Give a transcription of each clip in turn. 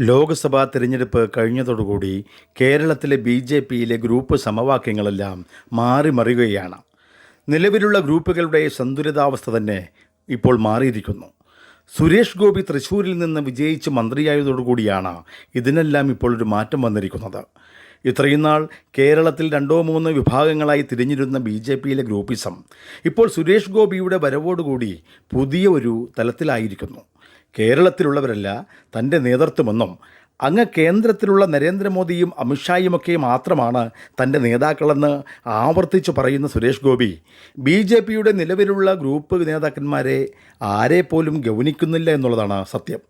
ലോക്സഭാ തിരഞ്ഞെടുപ്പ് കഴിഞ്ഞതോടുകൂടി കേരളത്തിലെ ബി ജെ പിയിലെ ഗ്രൂപ്പ് സമവാക്യങ്ങളെല്ലാം മാറി മറിയുകയാണ് നിലവിലുള്ള ഗ്രൂപ്പുകളുടെ സന്തുലിതാവസ്ഥ തന്നെ ഇപ്പോൾ മാറിയിരിക്കുന്നു. സുരേഷ് ഗോപി തൃശ്ശൂരിൽ നിന്ന് വിജയിച്ച് മന്ത്രിയായതോടുകൂടിയാണ് ഇതിനെല്ലാം ഇപ്പോൾ ഒരു മാറ്റം വന്നിരിക്കുന്നത്. ഇത്രയും നാൾ കേരളത്തിൽ രണ്ടോ മൂന്നോ വിഭാഗങ്ങളായി തിരിഞ്ഞിരുന്ന ബി ജെ പിയിലെ ഗ്രൂപ്പിസം ഇപ്പോൾ സുരേഷ് ഗോപിയുടെ വരവോടുകൂടി പുതിയ ഒരു തലത്തിലായിരിക്കുന്നു. കേരളത്തിലുള്ളവരല്ല തന്റെ നേതൃത്വമെന്നും അങ്ങ് കേന്ദ്രത്തിലുള്ള നരേന്ദ്രമോദിയും അമിത്ഷായുമൊക്കെ മാത്രമാണ് തന്റെ നേതാക്കളെന്ന് ആവർത്തിച്ചു പറയുന്ന സുരേഷ് ഗോപി. ബി ജെ പിയുടെ നിലവിലുള്ള ഗ്രൂപ്പ് നേതാക്കന്മാരെ ആരെപ്പോലും പോലും ഗൗനിക്കുന്നില്ല എന്നുള്ളതാണ് സത്യം.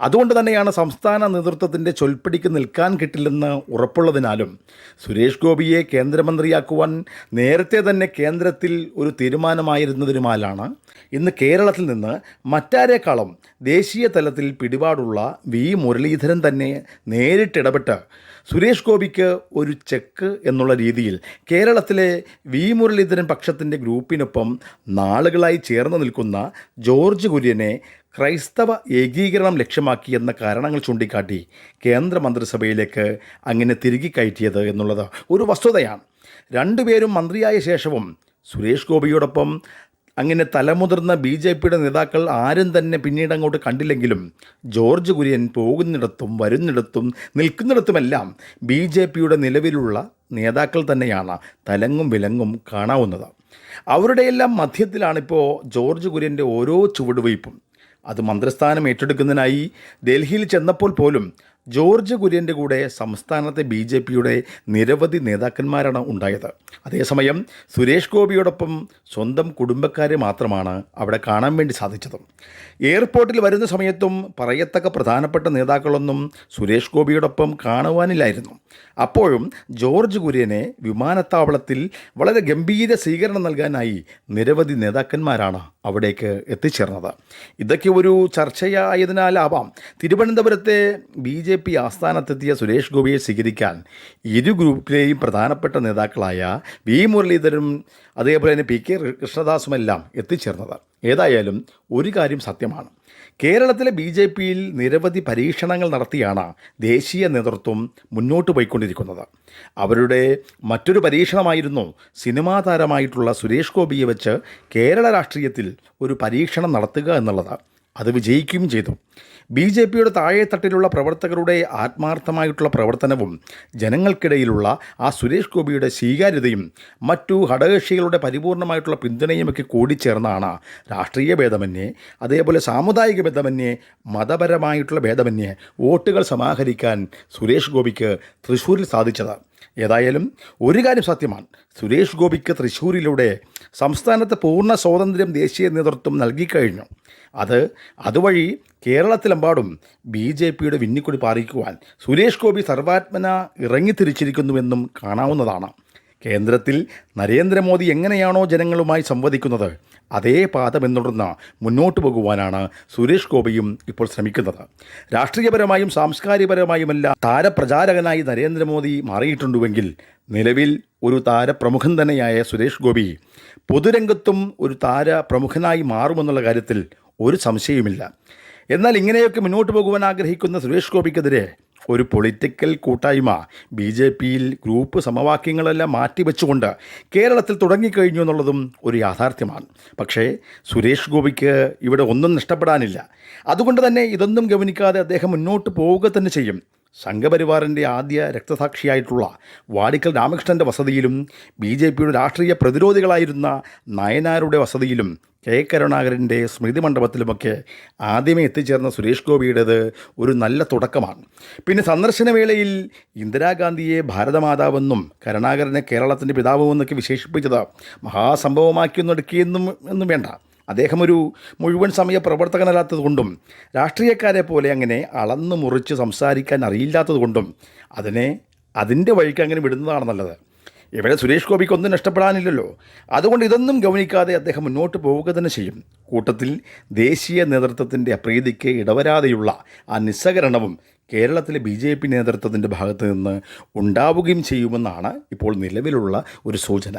അതുകൊണ്ട് തന്നെയാണ് സംസ്ഥാന നേതൃത്വത്തിന്റെ ചൊൽപ്പടിക്ക് നിൽക്കാൻ കിട്ടില്ലെന്ന് ഉറപ്പുള്ളതിനാലും സുരേഷ് ഗോപിയെ കേന്ദ്രമന്ത്രിയാക്കുവാൻ നേരത്തെ തന്നെ കേന്ദ്രത്തിൽ ഒരു തീരുമാനമായിരുന്നതിനുമാലാണ് ഇന്ന് കേരളത്തിൽ നിന്ന് മറ്റാരേക്കാളും ദേശീയ തലത്തിൽ പിടിപാടുള്ള വി മുരളീധരൻ തന്നെ നേരിട്ടിടപെട്ട് സുരേഷ് ഗോപിക്ക് ഒരു ചെക്ക് എന്നുള്ള രീതിയിൽ കേരളത്തിലെ വി മുരളീധരൻ പക്ഷത്തിന്റെ ഗ്രൂപ്പിനൊപ്പം നാളുകളായി ചേർന്ന് നിൽക്കുന്ന ജോർജ് കുര്യനെ ക്രൈസ്തവ ഏകീകരണം ലക്ഷ്യമാക്കി എന്ന കാരണങ്ങൾ ചൂണ്ടിക്കാട്ടി കേന്ദ്രമന്ത്രിസഭയിലേക്ക് അങ്ങനെ തിരികെ കയറ്റിയത് എന്നുള്ളത് ഒരു വസ്തുതയാണ്. രണ്ടുപേരും മന്ത്രിയായ ശേഷവും സുരേഷ് ഗോപിയോടൊപ്പം അങ്ങനെ തലമുതിർന്ന ബി ജെ പിയുടെ നേതാക്കൾ ആരും തന്നെ പിന്നീട് അങ്ങോട്ട് കണ്ടില്ലെങ്കിലും ജോർജ് കുര്യൻ പോകുന്നിടത്തും വരുന്നിടത്തും നിൽക്കുന്നിടത്തുമെല്ലാം ബി ജെ പിയുടെ നിലവിലുള്ള നേതാക്കൾ തന്നെയാണ് തലങ്ങും വിലങ്ങും കാണാവുന്നത്. അവരുടെയെല്ലാം മധ്യത്തിലാണിപ്പോൾ ജോർജ് കുര്യന്റെ ഓരോ ചുവടുവയ്പും. അത് മന്ത്രിസ്ഥാനം ഏറ്റെടുക്കുന്നതിനായി ഡൽഹിയിൽ ചെന്നപ്പോൾ പോലും ജോർജ് കുര്യന്റെ കൂടെ സംസ്ഥാനത്തെ ബി ജെ പിയുടെ നിരവധി നേതാക്കന്മാരാണ് ഉണ്ടായത്. അതേസമയം സുരേഷ് ഗോപിയോടൊപ്പം സ്വന്തം കുടുംബക്കാരെ മാത്രമാണ് അവിടെ കാണാൻ വേണ്ടി സാധിച്ചത്. എയർപോർട്ടിൽ വരുന്ന സമയത്തും പറയത്തക്ക പ്രധാനപ്പെട്ട നേതാക്കളൊന്നും സുരേഷ് ഗോപിയോടൊപ്പം കാണുവാനില്ലായിരുന്നു. അപ്പോഴും ജോർജ് കുര്യനെ വിമാനത്താവളത്തിൽ വളരെ ഗംഭീര സ്വീകരണം നൽകാനായി നിരവധി നേതാക്കന്മാരാണ് അവിടേക്ക് എത്തിച്ചേർന്നത്. ഇതൊക്കെ ഒരു ചർച്ചയായതിനാലാവാം തിരുവനന്തപുരത്തെ ബി ജെ പി ആസ്ഥാനത്തെത്തിയ സുരേഷ് ഗോപിയെ സ്വീകരിക്കാൻ ഇരു ഗ്രൂപ്പിലെയും പ്രധാനപ്പെട്ട നേതാക്കളായ വി മുരളീധരും അതേപോലെ തന്നെ പി കെ കൃഷ്ണദാസുമെല്ലാം എത്തിച്ചേർന്നത്. ഏതായാലും ഒരു കാര്യം സത്യമാണ്. കേരളത്തിലെ ബി ജെ പിയിൽ നിരവധി പരീക്ഷണങ്ങൾ നടത്തിയാണ് ദേശീയ നേതൃത്വം മുന്നോട്ട് പോയിക്കൊണ്ടിരിക്കുന്നത്. അവരുടെ മറ്റൊരു പരീക്ഷണമായിരുന്നു സിനിമാ താരമായിട്ടുള്ള സുരേഷ് ഗോപിയെ വെച്ച് കേരള രാഷ്ട്രീയത്തിൽ ഒരു പരീക്ഷണം നടത്തുക എന്നുള്ളത്. അത് വിജയിക്കുകയും ചെയ്തു. ബി ജെ പിയുടെ താഴെത്തട്ടിലുള്ള പ്രവർത്തകരുടെ ആത്മാർത്ഥമായിട്ടുള്ള പ്രവർത്തനവും ജനങ്ങൾക്കിടയിലുള്ള ആ സുരേഷ് ഗോപിയുടെ സ്വീകാര്യതയും മറ്റു ഘടകകക്ഷികളുടെ പരിപൂർണമായിട്ടുള്ള പിന്തുണയുമൊക്കെ കൂടിച്ചേർന്നാണ് രാഷ്ട്രീയ ഭേദമന്യേ അതേപോലെ സാമുദായിക ഭേദമന്യേ മതപരമായിട്ടുള്ള ഭേദമന്യേ വോട്ടുകൾ സമാഹരിക്കാൻ സുരേഷ് ഗോപിക്ക് തൃശ്ശൂരിൽ സാധിച്ചത്. ഏതായാലും ഒരു കാര്യം സത്യമാണ്. സുരേഷ് ഗോപിക്ക് തൃശ്ശൂരിലൂടെ സംസ്ഥാനത്ത് പൂർണ സ്വാതന്ത്ര്യം ദേശീയ നേതൃത്വം നൽകിക്കഴിഞ്ഞു അത് അതുവഴി കേരളത്തിലെമ്പാടും ബി ജെ പിയുടെ വിന്നിക്കൊടി പാറിക്കുവാൻ സുരേഷ് ഗോപി സർവാത്മന ഇറങ്ങിത്തിരിച്ചിരിക്കുന്നുവെന്നും കാണാവുന്നതാണ്. കേന്ദ്രത്തിൽ നരേന്ദ്രമോദി എങ്ങനെയാണോ ജനങ്ങളുമായി സംവദിക്കുന്നത് അതേ പാത പിന്തുടർന്ന് മുന്നോട്ട് പോകുവാനാണ് സുരേഷ് ഗോപിയും ഇപ്പോൾ ശ്രമിക്കുന്നത്. രാഷ്ട്രീയപരമായും സാംസ്കാരികപരമായുമെല്ലാം താരപ്രചാരകനായി നരേന്ദ്രമോദി മാറിയിട്ടുണ്ടുവെങ്കിൽ നിലവിൽ ഒരു താരപ്രമുഖൻ തന്നെയായ സുരേഷ് ഗോപി പൊതുരംഗത്തും ഒരു താരപ്രമുഖനായി മാറുമെന്നുള്ള കാര്യത്തിൽ ഒരു സംശയവുമില്ല. എന്നാൽ ഇങ്ങനെയൊക്കെ മുന്നോട്ട് പോകുവാൻ ആഗ്രഹിക്കുന്ന സുരേഷ് ഗോപിക്കെതിരെ ഒരു പൊളിറ്റിക്കൽ കൂട്ടായ്മ ബി ജെ പിയിൽ ഗ്രൂപ്പ് സമവാക്യങ്ങളെല്ലാം മാറ്റിവെച്ചുകൊണ്ട് കേരളത്തിൽ തുടങ്ങിക്കഴിഞ്ഞു എന്നുള്ളതും ഒരു യാഥാർത്ഥ്യമാണ്. പക്ഷേ സുരേഷ് ഗോപിക്ക് ഇവിടെ ഒന്നും നഷ്ടപ്പെടാനില്ല. അതുകൊണ്ട് തന്നെ ഇതൊന്നും ഗവനിക്കാതെ അദ്ദേഹം മുന്നോട്ട് പോവുക തന്നെ ചെയ്യും. സംഘപരിവാറിന്റെ ആദ്യ രക്തസാക്ഷിയായിട്ടുള്ള വാടിക്കൽ രാമകൃഷ്ണന്റെ വസതിയിലും ബി ജെ പിയുടെ രാഷ്ട്രീയ പ്രതിരോധികളായിരുന്ന നയനാരുടെ വസതിയിലും കെ കരുണാകരന്റെ സ്മൃതി മണ്ഡപത്തിലുമൊക്കെ ആദ്യമേ എത്തിച്ചേർന്ന സുരേഷ് ഗോപിയുടേത് ഒരു നല്ല തുടക്കമാണ്. പിന്നെ സന്ദർശനവേളയിൽ ഇന്ദിരാഗാന്ധിയെ ഭാരതമാതാവെന്നും കരുണാകരനെ കേരളത്തിന്റെ പിതാവുമെന്നൊക്കെ വിശേഷിപ്പിച്ചത് മഹാസംഭവമാക്കിയൊന്നെടുക്കിയെന്നും എന്നും വേണ്ട. അദ്ദേഹം ഒരു മുഴുവൻ സമയ പ്രവർത്തകനല്ലാത്തതുകൊണ്ടും രാഷ്ട്രീയക്കാരെ പോലെ അങ്ങനെ അളന്നു മുറിച്ച് സംസാരിക്കാൻ അറിയില്ലാത്തതുകൊണ്ടും അതിനെ അതിന്റെ വഴിക്ക് അങ്ങനെ വിടുന്നതാണ് നല്ലത്. ഇവിടെ സുരേഷ് ഗോപിക്ക് ഒന്നും നഷ്ടപ്പെടാനില്ലല്ലോ. അതുകൊണ്ട് ഇതൊന്നും ഗവനിക്കാതെ അദ്ദേഹം മുന്നോട്ട് പോവുക തന്നെ ചെയ്യും. കൂട്ടത്തിൽ ദേശീയ നേതൃത്വത്തിന്റെ അപ്രീതിക്ക് ഇടവരാതെയുള്ള ആ നിസ്സഹകരണവും കേരളത്തിലെ ബി ജെ പി നേതൃത്വത്തിന്റെ ഭാഗത്ത് നിന്ന് ഉണ്ടാവുകയും ചെയ്യുമെന്നാണ് ഇപ്പോൾ നിലവിലുള്ള ഒരു സൂചന.